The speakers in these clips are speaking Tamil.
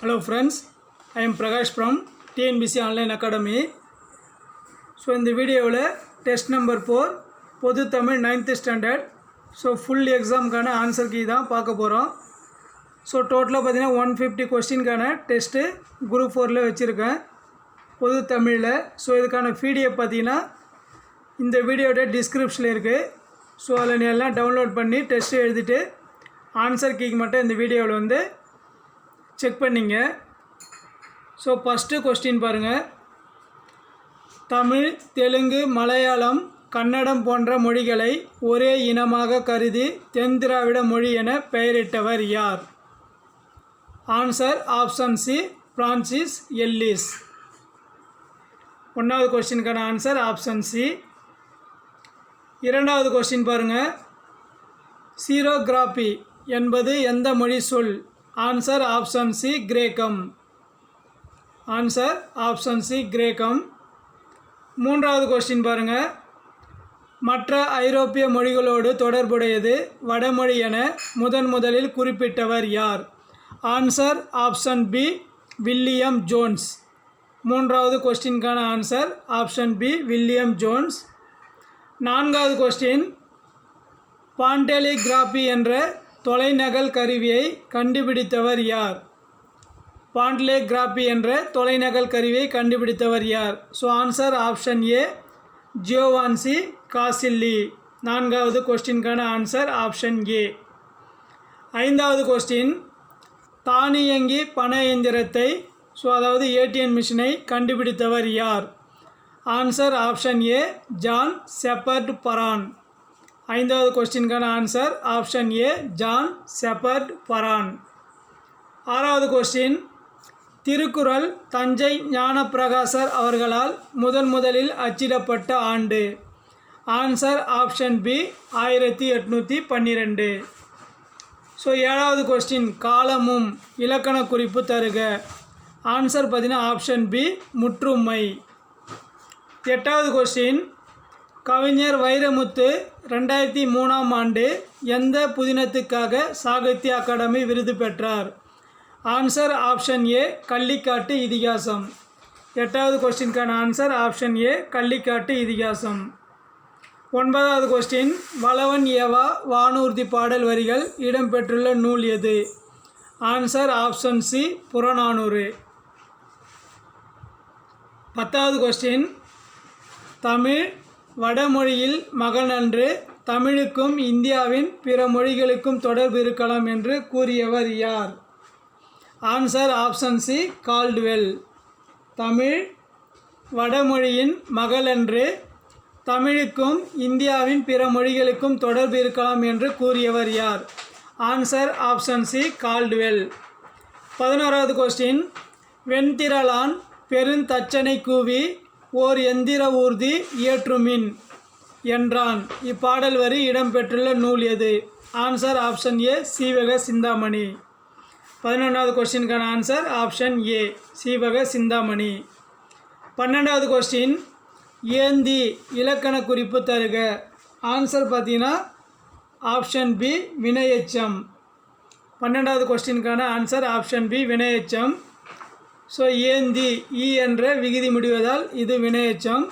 Hello friends I am Prakash from TNPSC online academy so இந்த வீடியோவில் டெஸ்ட் நம்பர் ஃபோர் பொது Tamil ninth standard so full எக்ஸாமுக்கான answer key தான் பார்க்க போகிறோம் ஸோ டோட்டலாக பார்த்தீங்கன்னா ஒன் ஃபிஃப்டி கொஸ்டின்கான டெஸ்ட்டு குரூப் ஃபோரில் வச்சுருக்கேன். பொது தமிழில். ஸோ இதுக்கான பிடிஎஃப் பார்த்தீங்கன்னா இந்த வீடியோட டிஸ்கிரிப்ஷனில் இருக்குது ஸோ அதில் நீ எல்லாம் டவுன்லோட் பண்ணி டெஸ்ட்டு எழுதிட்டு ஆன்சர் கீக்கு மட்டும் இந்த வீடியோவில் வந்து செக் பண்ணிங்க. ஸோ ஃபஸ்ட்டு கொஸ்டின் பாருங்கள் தமிழ் தெலுங்கு மலையாளம் கன்னடம் போன்ற மொழிகளை ஒரே இனமாக கருதி தென் திராவிட மொழி என பெயரிட்டவர் யார்? Answer option C Francis Ellis ஒன்றாவது கொஸ்டினுக்கான ஆன்சர் ஆப்ஷன் சி இரண்டாவது கொஸ்டின் பாருங்கள் சீரோகிராஃபி என்பது எந்த மொழி சொல்? ஆன்சர் ஆப்ஷன் சி கிரேக்கம் ஆன்சர் ஆப்ஷன் சி கிரேக்கம் மூன்றாவது கொஸ்டின் பாருங்கள் மற்ற ஐரோப்பிய மொழிகளோடு தொடர்புடையது வடமொழி என முதன் முதலில் குறிப்பிட்டவர் யார்? Answer option B William Jones மூன்றாவது கொஸ்டினுக்கான answer option B William Jones நான்காவது கொஸ்டின் பாண்டெலிகிராஃபி என்ற தொலைநகல் கருவியை கண்டுபிடித்தவர் யார்? பாண்ட்லேகிராபி என்ற தொலைநகல் கருவியை கண்டுபிடித்தவர் யார்? So answer option A Giovanni Caselli. நான்காவது கொஸ்டினுக்கான ஆன்சர் ஆப்ஷன் ஏ ஐந்தாவது கொஸ்டின் தானியங்கி பண இயந்திரத்தை ஸோ அதாவது ஏடிஎம் மிஷினை கண்டுபிடித்தவர் யார்? Answer option A John Shepherd Barron. ஐந்தாவது கொஸ்டினுக்கான answer option A John Shepherd Barron ஆறாவது கொஸ்டின் திருக்குறள் தஞ்சை ஞானப்பிரகாசர் அவர்களால் முதன் முதலில் அச்சிடப்பட்ட ஆண்டு. ஆன்சர் ஆப்ஷன் பி ஆயிரத்தி எட்நூற்றி பன்னிரெண்டு. ஸோ ஏழாவது கொஸ்டின் காலமும் இலக்கண குறிப்பு தருக. ஆன்சர் பார்த்தீங்கன்னா ஆப்ஷன் பி முற்றுமை. எட்டாவது கொஸ்டின் கவிஞர் வைரமுத்து ரெண்டாயிரத்தி மூணாம் ஆண்டு எந்த புதினத்துக்காக சாகித்ய அகாடமி விருது பெற்றார்? ஆன்சர் ஆப்ஷன் ஏ கள்ளிக்காட்டு இதிகாசம். எட்டாவது கொஸ்டினுக்கான ஆன்சர் ஆப்ஷன் ஏ கள்ளிக்காட்டு இதிகாசம். ஒன்பதாவது கொஸ்டின் வளவன் ஏவா வானூர்தி பாடல் வரிகள் இடம்பெற்றுள்ள நூல் எது? Answer option C Purananuru. பத்தாவது கொஸ்டின் தமிழ் வடமொழியில் மகனன்று தமிழுக்கும் இந்தியாவின் பிற மொழிகளுக்கும் தொடர்பு இருக்கலாம் என்று கூறியவர் யார்? Answer option C Caldwell Tamil வடமொழியின் மகளன்று தமிழுக்கும் இந்தியாவின் பிற மொழிகளுக்கும் தொடர்பு இருக்கலாம் என்று கூறியவர் யார்? ஆன்சர் ஆப்ஷன் சி கால்டுவெல் பதினோராவது கொஸ்டின் வெண்திரளான் பெருந்தச்சனை கூவி ஓர் எந்திர ஊர்தி இயற்றுமின் என்றான். இப்பாடல் வரி இடம்பெற்றுள்ள நூல் எது? Answer option A Seevaka Chintamani. பதினொன்றாவது கொஸ்டினுக்கான answer option A Seevaka Chintamani. பன்னெண்டாவது கொஸ்டின் ஏந்தி இலக்கண குறிப்பு தருக. ஆன்சர் பார்த்தீங்கன்னா ஆப்ஷன் பி வினையெச்சம். பன்னெண்டாவது கொஸ்டினுக்கான ஆன்சர் ஆப்ஷன் பி வினையச்சம். ஸோ ஏந்தி ஈ என்ற விகுதி முடிவதால் இது வினையச்சம்.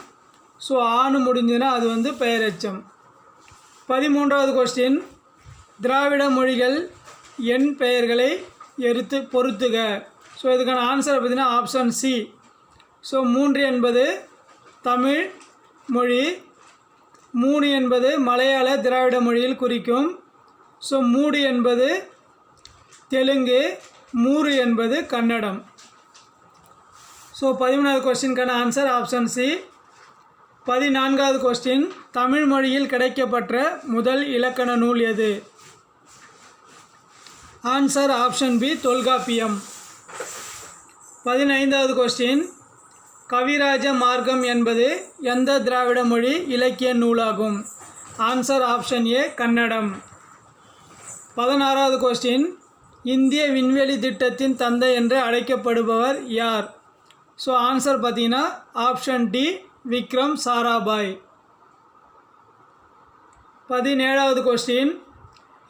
ஸோ ஆணு முடிஞ்சுன்னா அது வந்து பெயரெச்சம். பதிமூன்றாவது கொஸ்டின் திராவிட மொழிகள் எண் பெயர்களை எடுத்து பொருத்துக. ஸோ இதுக்கான ஆன்சர் பார்த்திங்கன்னா ஆப்ஷன் சி ஸோ மூன்று என்பது தமிழ் மொழி மூணு என்பது மலையாள திராவிட மொழியில் குறிக்கும். ஸோ மூடு என்பது தெலுங்கு மூறு என்பது கன்னடம். ஸோ பதிமூணாவது கொஸ்டினுக்கான ஆன்சர் ஆப்ஷன் சி பதினான்காவது கொஸ்டின் தமிழ் மொழியில் கிடைக்கப்பட்ட முதல் இலக்கண நூல் எது? Answer option B Tolkappiyam. பதினைந்தாவது கொஸ்டின் கவிராஜ மார்க்கம் என்பது எந்த திராவிட மொழி இலக்கிய நூலாகும்? Answer option A Kannadam. பதினாறாவது கொஸ்டின் இந்திய விண்வெளி திட்டத்தின் தந்தை என்று அழைக்கப்படுபவர் யார்? ஸோ ஆன்சர் பார்த்தீங்கன்னா ஆப்ஷன் டி விக்ரம் சாராபாய் பதினேழாவது கொஸ்டின்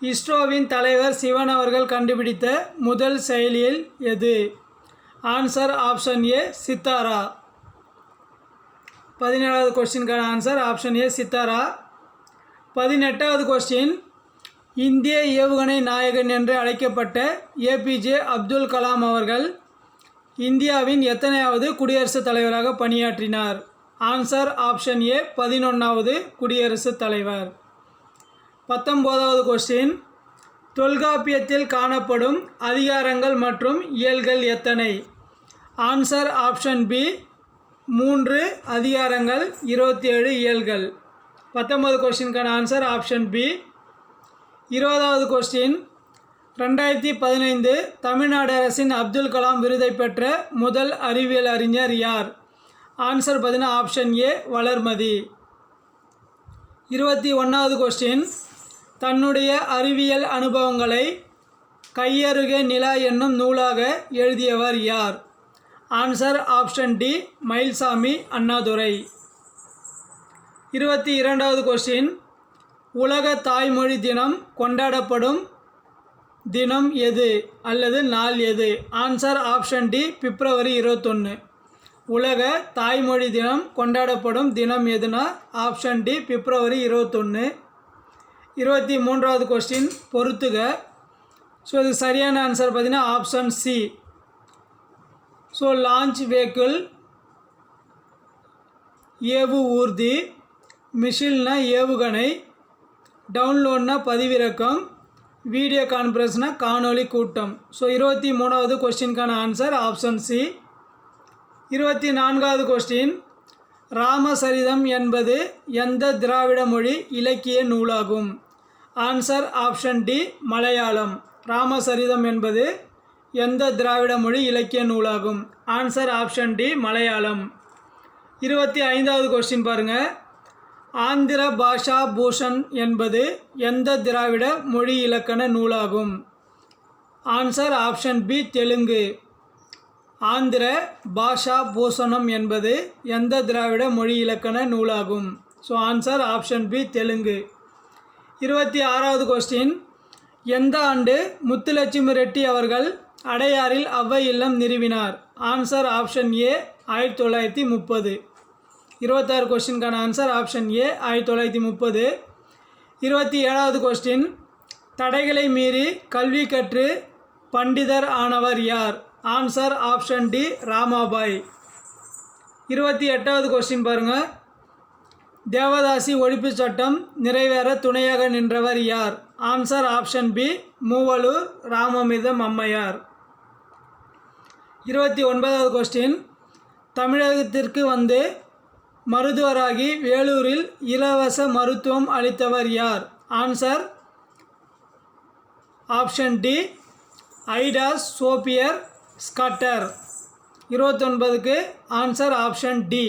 இஸ்ரோவின் தலைவர் சிவன் அவர்கள் கண்டுபிடித்த முதல் செயலியில் எது? ஆன்சர் ஆப்ஷன் ஏ சித்தாரா பதினேழாவது கொஸ்டினுக்கான ஆன்சர் ஆப்ஷன் ஏ சித்தாரா பதினெட்டாவது கொஸ்டின் இந்திய ஏவுகணை நாயகன் என்று அழைக்கப்பட்ட ஏபிஜே அப்துல் கலாம் அவர்கள் இந்தியாவின் எத்தனையாவது குடியரசுத் தலைவராக பணியாற்றினார்? ஆன்சர் ஆப்ஷன் ஏ பதினொன்றாவது குடியரசுத் தலைவர். பத்தொம்போதாவது கொஸ்டின் தொல்காப்பியத்தில் காணப்படும் அதிகாரங்கள் மற்றும் இயல்கள் எத்தனை? ஆன்சர் ஆப்ஷன் பி மூன்று அதிகாரங்கள் இருபத்தி ஏழு இயல்கள். பத்தொன்பது கொஸ்டினுக்கான ஆன்சர் ஆப்ஷன் பி இருபதாவது கொஸ்டின் ரெண்டாயிரத்தி பதினைந்து தமிழ்நாடு அரசின் அப்துல் கலாம் விருதை பெற்ற முதல் அறிவியல் அறிஞர் யார்? ஆன்சர் பார்த்தீங்கன்னா ஆப்ஷன் ஏ வளர்மதி. இருபத்தி ஒன்றாவது கொஸ்டின் தன்னுடைய அறிவியல் அனுபவங்களை கையருகே நிலா என்னும் நூலாக எழுதியவர் யார்? Answer option D Mylswamy Annadurai. இருபத்தி இரண்டாவது கொஸ்டின் உலக தாய்மொழி தினம் கொண்டாடப்படும் தினம் எது அல்லது நாள் எது? ஆன்சர் ஆப்ஷன் டி பிப்ரவரி இருபத்தொன்று உலக தாய்மொழி தினம் கொண்டாடப்படும் தினம் எதுனா? ஆப்ஷன் டி பிப்ரவரி இருபத்தொன்று இருபத்தி மூன்றாவது கொஸ்டின் பொறுத்துக. ஸோ இதுக்கு சரியான ஆன்சர் பார்த்தீங்கன்னா option C so launch vehicle ஏவு ஊர்தி மிஷில்னா ஏவுகணை டவுன்லோட்னா பதிவிறக்கம் வீடியோ கான்ஃபரன்ஸ்னா காணொளி கூட்டம். ஸோ இருபத்தி மூணாவது கொஸ்டினுக்கான ஆன்சர் ஆப்ஷன் சி இருபத்தி நான்காவது கொஸ்டின் ராமசரிதம் என்பது எந்த திராவிட மொழி இலக்கிய நூலாகும்? Answer option D Malayalam. Ramacharitam என்பது எந்த திராவிட மொழி இலக்கிய நூலாகும்? Answer option D Malayalam. இருபத்தி ஐந்தாவது கொஸ்டின் பாருங்கள் ஆந்திர பாஷா பூஷன் என்பது எந்த திராவிட மொழி இலக்கண நூலாகும்? Answer option B Telugu. Andhra Bhasha Bhushanam என்பது எந்த திராவிட மொழி இலக்கண நூலாகும்? So answer option B Telugu. இருபத்தி ஆறாவது கொஸ்டின் எந்த ஆண்டு முத்துலட்சுமி ரெட்டி அவர்கள் அடையாறில் அவ்வை இல்லம் நிறுவினார்? ஆன்சர் ஆப்ஷன் ஏ ஆயிரத்தி தொள்ளாயிரத்தி முப்பது. இருபத்தாறு கொஸ்டினுக்கான ஆன்சர் ஆப்ஷன் ஏ ஆயிரத்தி தொள்ளாயிரத்தி முப்பது. இருபத்தி ஏழாவது கொஸ்டின் தடைகளை மீறி கல்வி கற்று பண்டிதர் ஆனவர் யார்? Answer option D Ramabai. இருபத்தி எட்டாவது கொஸ்டின் பாருங்கள் தேவதாசி ஒழிப்பு சட்டம் நிறைவேற துணையாக நின்றவர் யார்? Answer option B Moovalur Ramamirtham Ammaiyar. இருபத்தி ஒன்பதாவது கொஸ்டின் தமிழகத்திற்கு வந்து மருத்துவராகி வேலூரில் இலவச மருத்துவம் அளித்தவர் யார்? Answer option D Ida Sophia Scudder இருபத்தொன்பதுக்கு answer option D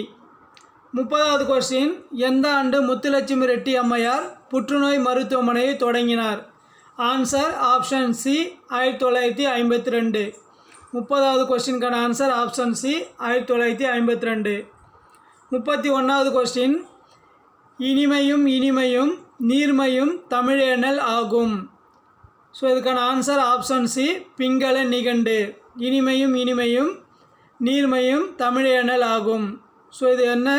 முப்பதாவது கொஸ்டின் எந்த ஆண்டு முத்துலட்சுமி ரெட்டி அம்மையார் புற்றுநோய் மருத்துவமனையை தொடங்கினார்? ஆன்சர் ஆப்ஷன் சி ஆயிரத்தி தொள்ளாயிரத்தி ஐம்பத்தி ரெண்டு. முப்பதாவது கொஸ்டினுக்கான ஆன்சர் ஆப்ஷன் சி ஆயிரத்தி தொள்ளாயிரத்தி ஐம்பத்தி ரெண்டு. முப்பத்தி ஒன்றாவது கொஸ்டின் இனிமையும் இனிமையும் நீர்மையும் தமிழேனல் ஆகும். ஸோ இதுக்கான answer option C Pingala Nigandu. இனிமையும் இனிமையும் நீர்மையும் தமிழேனல் ஆகும். ஸோ இது என்ன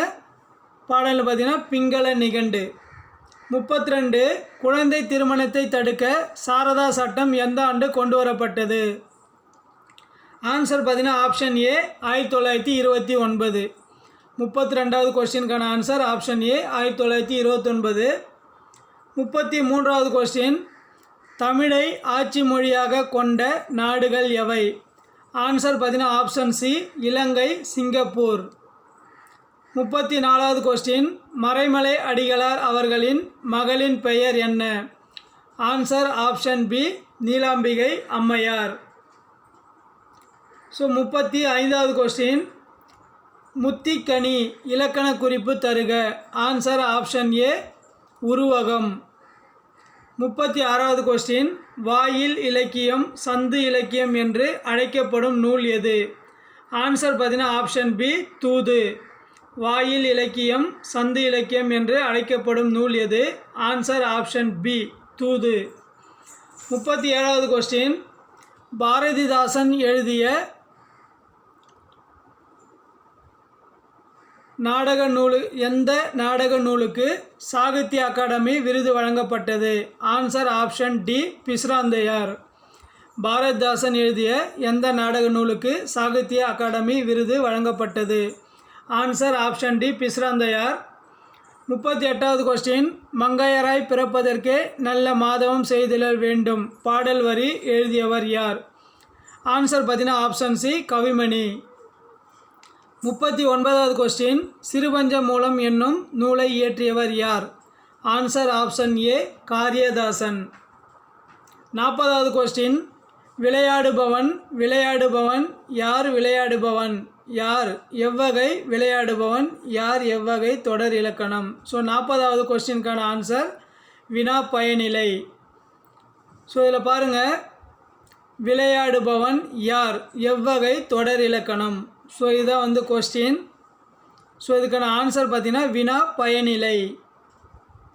பாடல் பார்த்தீங்கன்னா பிங்கள நிகண்டு. முப்பத்தி ரெண்டு குழந்தை திருமணத்தை தடுக்க சாரதா சட்டம் எந்த ஆண்டு கொண்டு வரப்பட்டது ஆன்சர் பார்த்தீங்கன்னா ஆப்ஷன் ஏ ஆயிரத்தி தொள்ளாயிரத்தி இருபத்தி ஒன்பது. முப்பத்தி ரெண்டாவது கொஸ்டினுக்கான ஆன்சர் ஆப்ஷன் ஏ ஆயிரத்தி தொள்ளாயிரத்தி இருபத்தொன்பது. முப்பத்தி மூன்றாவது கொஸ்டின் தமிழை ஆட்சி மொழியாக கொண்ட நாடுகள் எவை? ஆன்சர் பார்த்தீங்கன்னா ஆப்ஷன் சி இலங்கை சிங்கப்பூர். முப்பத்தி நாலாவது கொஸ்டின் மறைமலை அடிகளார் அவர்களின் மகளின் பெயர் என்ன? ஆன்சர் ஆப்ஷன் பி நீலாம்பிகை அம்மையார். ஸோ முப்பத்தி ஐந்தாவது கொஸ்டின் முத்திக்கனி இலக்கண குறிப்பு தருக. ஆன்சர் ஆப்ஷன் ஏ உருவகம். முப்பத்தி ஆறாவது கொஸ்டின் வாயில் இலக்கியம் சந்து இலக்கியம் என்று அழைக்கப்படும் நூல் எது? ஆன்சர் பார்த்தீங்கன்னா ஆப்ஷன் பி தூது. வாயில் இலக்கியம் சந்து இலக்கியம் என்று அழைக்கப்படும் நூல் எது? ஆன்சர் ஆப்ஷன் பி தூது. முப்பத்தி ஏழாவது கொஸ்டின் பாரதிதாசன் எழுதிய நாடக நூலு எந்த நாடக நூலுக்கு சாகித்ய அகாடமி விருது வழங்கப்பட்டது? Answer option D Pisirandaiyar. Bharathidasan எழுதிய எந்த நாடக நூலுக்கு சாகித்ய அகாடமி விருது வழங்கப்பட்டது? Answer option D Pisirandaiyar. முப்பத்தி எட்டாவது கொஸ்டின் மங்கையராய் பிறப்பதற்கே நல்ல மாதவம் செய்திடல் வேண்டும். பாடல் வரி எழுதியவர் யார்? ஆன்சர் பார்த்தீங்கன்னா ஆப்ஷன் சி கவிமணி. முப்பத்தி ஒன்பதாவது கொஸ்டின் சிறுபஞ்ச மூலம் என்னும் நூலை இயற்றியவர் யார்? Answer option A Kariyadasan. நாற்பதாவது கொஸ்டின் விளையாடுபவன் விளையாடுபவன் யார் விளையாடுபவன்? யார்? எவ்வகை விளையாடுபவன் யார் எவ்வகை தொடர் இலக்கணம்? ஸோ நாற்பதாவது கொஸ்டினுக்கான ஆன்சர் வினா பயனிலை. ஸோ இதில் பாருங்கள் விளையாடுபவன் யார்? எவ்வகை தொடர் இலக்கணம். ஸோ இதுதான் வந்து கொஸ்டின் ஸோ இதுக்கான ஆன்சர் பார்த்திங்கன்னா வினா பயனிலை.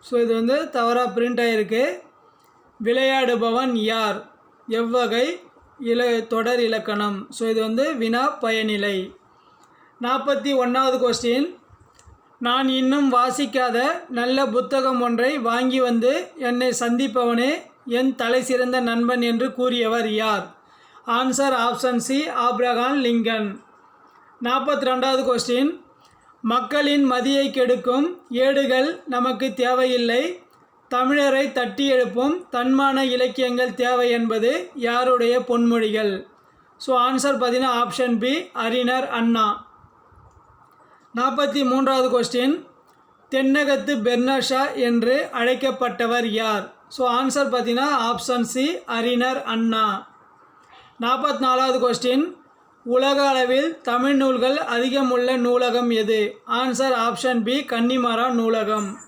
ஸோ இது வந்து தவறாக பிரிண்ட் ஆகிருக்கு விளையாடுபவன் யார்? எவ்வகை இல தொடர் இலக்கணம். ஸோ இது வந்து வினா பயனிலை. நாற்பத்தி ஒன்றாவது கொஸ்டின் நான் இன்னும் வாசிக்காத நல்ல புத்தகம் ஒன்றை வாங்கி வந்து என்னை சந்திப்பவனே என் தலை சிறந்த நண்பன் என்று கூறியவர் யார்? Answer option C Abraham Lincoln நாற்பத்தி ரெண்டாவது கொஸ்டின் மக்களின் மதியை கெடுக்கும் ஏடுகள் நமக்கு தேவையில்லை. தமிழரை தட்டி எழுப்பும் தன்மான இலக்கியங்கள் தேவை என்பது யாருடைய பொன்மொழிகள்? ஸோ ஆன்சர் பார்த்தீங்கன்னா ஆப்ஷன் பி அறிஞர் அண்ணா. நாற்பத்தி மூன்றாவது கொஸ்டின் தென்னகத்து பெர்னஷா என்று அழைக்கப்பட்டவர் யார்? ஸோ ஆன்சர் பார்த்தீங்கன்னா ஆப்ஷன் சி அறிஞர் அண்ணா. நாற்பத்தி நாலாவது கொஸ்டின் உலக அளவில் தமிழ் நூல்கள் அதிகமுள்ள நூலகம் எது? ஆன்சர் ஆப்ஷன் பி கன்னிமரா நூலகம்.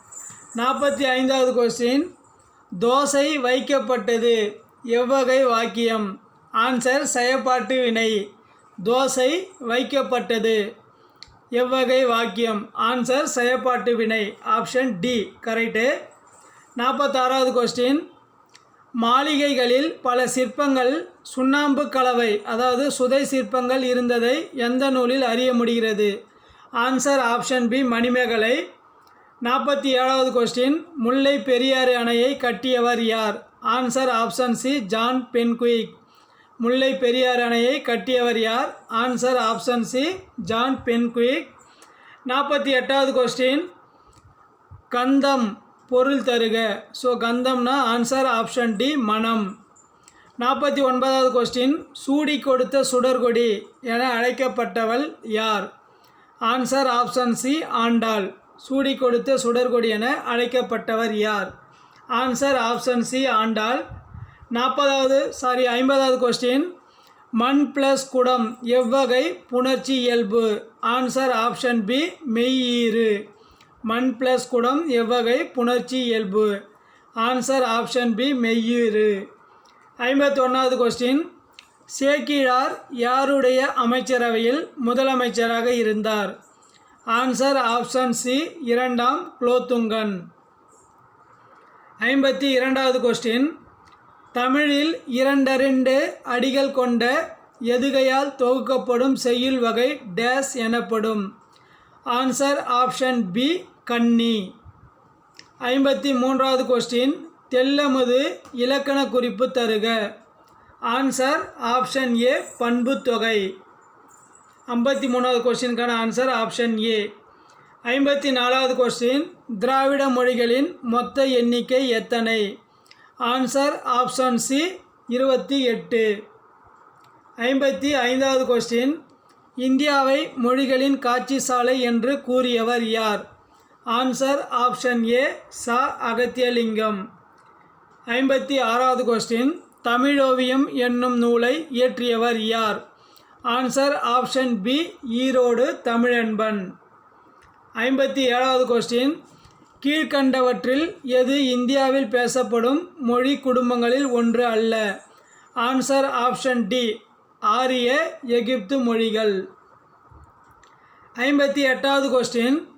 நாற்பத்தி ஐந்தாவது கொஸ்டின் தோசை வைக்கப்பட்டது எவ்வகை வாக்கியம்? ஆன்சர் செயப்பாட்டு வினை தோசை வைக்கப்பட்டது எவ்வகை வாக்கியம்? ஆன்சர் செயப்பாட்டு வினை. ஆப்ஷன் டி கரெக்டு நாற்பத்தாறாவது கொஸ்டின் மாளிகைகளில் பல சிற்பங்கள் சுண்ணாம்பு கலவை அதாவது சுதை சிற்பங்கள் இருந்ததை எந்த நூலில் அறிய முடிகிறது? Answer option B Manimekalai. நாற்பத்தி ஏழாவது கொஸ்டின் முல்லை பெரியாறு அணையை கட்டியவர் யார்? Answer option C John Pennycuick. Mullai Periyar அணையை கட்டியவர் யார்? Answer option C John Pennycuick. நாற்பத்தி எட்டாவது கொஸ்டின் கந்தம். பொருள் தருக. ஸோ கந்தம்னா ஆன்சர் ஆப்ஷன் டி மனம். நாற்பத்தி ஒன்பதாவது கொஸ்டின் சூடி கொடுத்த சுடர்கொடி என அழைக்கப்பட்டவள் யார்? Answer option C Andal. சூடி கொடுத்த சுடர்கொடி என அழைக்கப்பட்டவர் யார்? Answer option C Andal. நாற்பதாவது சாரி ஐம்பதாவது கொஸ்டின் மண் ப்ளஸ் குடம் எவ்வகை புணர்ச்சி இயல்பு? ஆன்சர் ஆப்ஷன் பி மெய்யீறு. மண் பிளஸ் குடம் எவ்வகை புணர்ச்சி இயல்பு? ஆன்சர் ஆப்ஷன் பி மெய்யீறு. ஐம்பத்தொன்னாவது கொஸ்டின் சேக்கிழார் யாருடைய அமைச்சரவையில் முதலமைச்சராக இருந்தார்? ஆன்சர் ஆப்ஷன் சி இரண்டாம் குலோத்துங்கன். ஐம்பத்தி இரண்டாவது கொஸ்டின் தமிழில் இரண்டரெண்டு அடிகள் கொண்ட எதுகையால் தொகுக்கப்படும் செய்யுள் வகை டேஸ் எனப்படும்? ஆன்சர் ஆப்ஷன் பி கன்னி ஐம்பத்தி மூன்றாவது கொஸ்டின் தெல்லமுது இலக்கண குறிப்பு தருக. ஆன்சர் ஆப்ஷன் ஏ பண்பு தொகை. ஐம்பத்தி மூணாவது கொஸ்டினுக்கான ஆன்சர் ஆப்ஷன் ஏ ஐம்பத்தி நாலாவது கொஸ்டின் திராவிட மொழிகளின் மொத்த எண்ணிக்கை எத்தனை? ஆன்சர் ஆப்ஷன் சி இருபத்தி எட்டு. ஐம்பத்தி ஐந்தாவது கொஸ்டின் இந்தியாவை மொழிகளின் காட்சி சாலை என்று கூறியவர் யார்? ஆன்சர் ஆப்ஷன் ஏ ச அகத்தியலிங்கம் ஐம்பத்தி ஆறாவது கொஸ்டின் தமிழோவியம் என்னும் நூலை இயற்றியவர் யார்? Answer option B Erode Tamilanban. ஐம்பத்தி ஏழாவது கொஸ்டின் கீழ்கண்டவற்றில் எது இந்தியாவில் பேசப்படும் மொழி குடும்பங்களில் ஒன்று அல்ல? ஆன்சர் ஆப்ஷன் டி ஆரிய எகிப்து மொழிகள். ஐம்பத்தி எட்டாவது கொஸ்டின்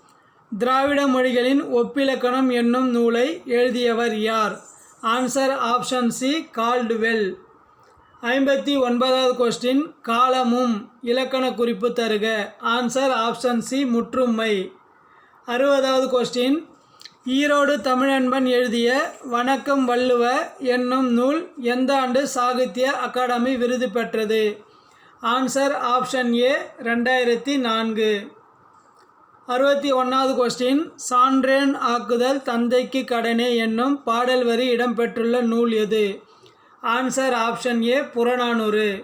திராவிட மொழிகளின் ஒப்பிலக்கணம் என்னும் நூலை எழுதியவர் யார்? ஆன்சர் ஆப்ஷன் சி கால்டுவெல் ஐம்பத்தி ஒன்பதாவது கொஸ்டின் காலமும் இலக்கண குறிப்பு தருக. ஆன்சர் ஆப்ஷன் சி முற்றுமை. அறுபதாவது கொஸ்டின் ஈரோடு தமிழன்பன் எழுதிய வணக்கம் வள்ளுவ என்னும் நூல் எந்த ஆண்டு சாகித்ய அகாடமி விருது பெற்றது? ஆன்சர் ஆப்ஷன் ஏ ரெண்டாயிரத்தி நான்கு. அறுபத்தி ஒன்றாவது கொஸ்டின் சான்றேன் ஆக்குதல் தந்தைக்கு கடனே என்னும் பாடல் வரி இடம்பெற்றுள்ள நூல் எது? Answer option A Purananuru.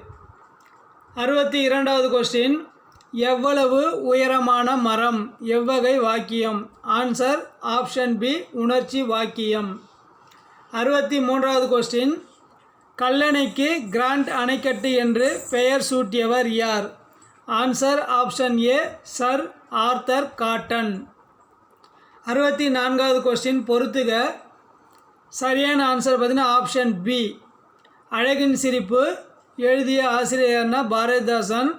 அறுபத்தி இரண்டாவது கொஸ்டின் எவ்வளவு உயரமான மரம்? எவ்வகை வாக்கியம்? ஆன்சர் ஆப்ஷன் பி உணர்ச்சி வாக்கியம். அறுபத்தி மூன்றாவது கொஸ்டின் கல்லணைக்கு கிராண்ட் அணைக்கட்டு என்று பெயர் சூட்டியவர் யார்? Answer option A sir Arthur Cotton. அறுபத்தி நான்காவது கொஸ்டின் பொறுத்துக. சரியான ஆன்சர் பார்த்தீங்கன்னா ஆப்ஷன் பி அழகின் சிரிப்பு எழுதிய ஆசிரியர்னா பாரதிதாசன்.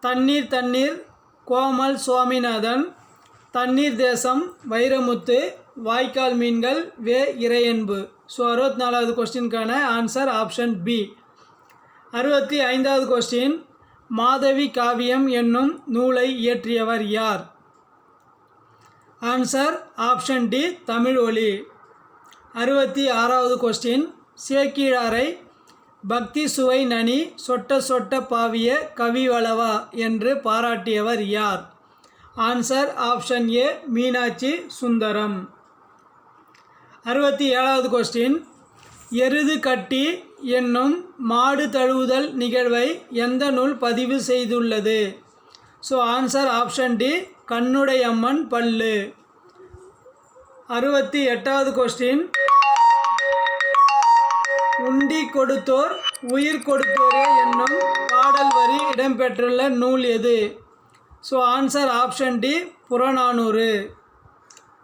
தண்ணீர் தண்ணீர் கோமல் சுவாமிநாதன். தண்ணீர் தேசம் வைரமுத்து வாய்க்கால் மீன்கள் வே இறையன்பு. ஸோ அறுபத்தி நாலாவது கொஸ்டினுக்கான ஆன்சர் ஆப்ஷன் பி அறுபத்தி ஐந்தாவது கொஸ்டின் மாதவி காவியம் என்னும் நூலை இயற்றியவர் யார்? ஆன்சர் ஆப்ஷன் டி தமிழ் ஒலி. அறுபத்தி ஆறாவது கொஸ்டின் சேக்கீழாரை பக்தி சுவை நனி சொட்ட சொட்ட பாவிய கவிவளவா என்று பாராட்டியவர் யார்? Answer option A Meenakshi Sundaram. அறுபத்தி ஏழாவது கொஸ்டின் எருது கட்டி என்னும் மாடு தழுவுதல் நிகழ்வை எந்த நூல் பதிவு செய்துள்ளது? So answer option D Kannudaiyamman Pallu. அறுபத்தி எட்டாவது கொஸ்டின் உண்டி கொடுத்தோர் உயிர் கொடுத்தோரே என்னும் பாடல் வரி இடம்பெற்றுள்ள நூல் எது? So answer option D Purananuru.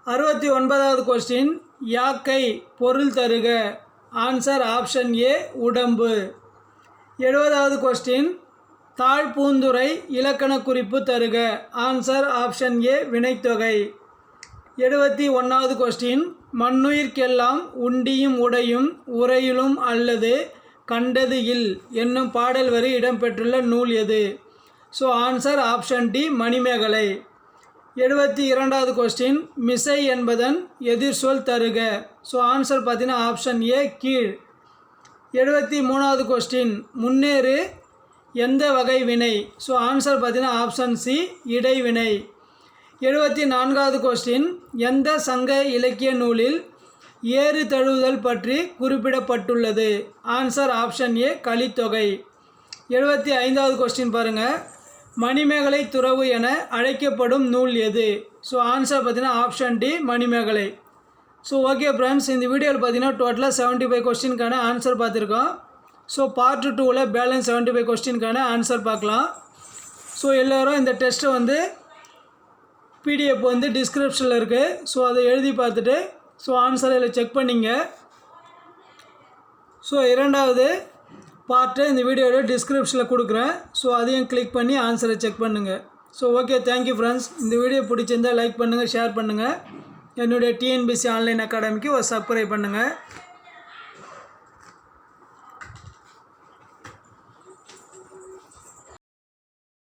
அறுபத்தி ஒன்பதாவது கொஸ்டின் யாக்கை பொருள் தருக. ஆன்சர் ஆப்ஷன் ஏ உடம்பு. எழுபதாவது கொஸ்டின் தாழ்பூந்துரை இலக்கண குறிப்பு தருக. ஆன்சர் ஆப்ஷன் ஏ வினைத்தொகை. எழுபத்தி ஒன்றாவது கொஸ்டின் மண்ணுயிர்க்கெல்லாம் உண்டியும் உடையும் உரையிலும் அல்லது கண்டது இல் என்னும் பாடல் வரி இடம்பெற்றுள்ள நூல் எது? So answer option D Manimekalai. எழுபத்தி இரண்டாவது கொஸ்டின் மிசை என்பதன் எதிர்சொல் தருக. ஸோ ஆன்சர் பார்த்தீங்கன்னா ஆப்ஷன் ஏ கீழ். எழுபத்தி மூணாவது கொஸ்டின் முன்னேறு எந்த வகை வினை? ஸோ ஆன்சர் பார்த்தீங்கன்னா ஆப்ஷன் சி இடைவினை. எழுபத்தி நான்காவது கொஸ்டின் எந்த சங்க இலக்கிய நூலில் ஏறு தழுவுதல் பற்றி குறிப்பிடப்பட்டுள்ளது? Answer option A Kalittokai. எழுபத்தி ஐந்தாவது கொஸ்டின் பாருங்கள் மணிமேகலை துறவு என அழைக்கப்படும் நூல் எது? ஸோ ஆன்சர் பார்த்தீங்கன்னா option D Manimekalai. So okay friends இந்த வீடியோவில் பார்த்தீங்கன்னா டோட்டலாக செவன்ட்டி ஃபைவ் கொஸ்டினுக்கான ஆன்சர் பார்த்துருக்கோம். ஸோ பார்ட் டூவில் பேலன்ஸ் செவன்ட்டி ஃபைவ் கொஸ்டினுக்கான ஆன்சர் பார்க்கலாம். ஸோ எல்லோரும் இந்த டெஸ்ட்டை வந்து பிடிஎஃப் வந்து டிஸ்கிரிப்ஷனில் இருக்குது ஸோ அதை எழுதி பார்த்துட்டு ஸோ ஆன்சர் இதில் செக் பண்ணிங்க. ஸோ இரண்டாவது பார்ட்டு இந்த வீடியோட டிஸ்கிரிப்ஷனில் கொடுக்குறேன். ஸோ அதையும் கிளிக் பண்ணி ஆன்சரை செக் பண்ணுங்கள் so okay thank you friends இந்த வீடியோ பிடிச்சிருந்தால் லைக் பண்ணுங்கள் ஷேர் பண்ணுங்கள் என்னுடைய டிஎன்பிசி ஆன்லைன் அகாடமிக்கு ஒரு சப்ஸ்கிரைப் பண்ணுங்கள்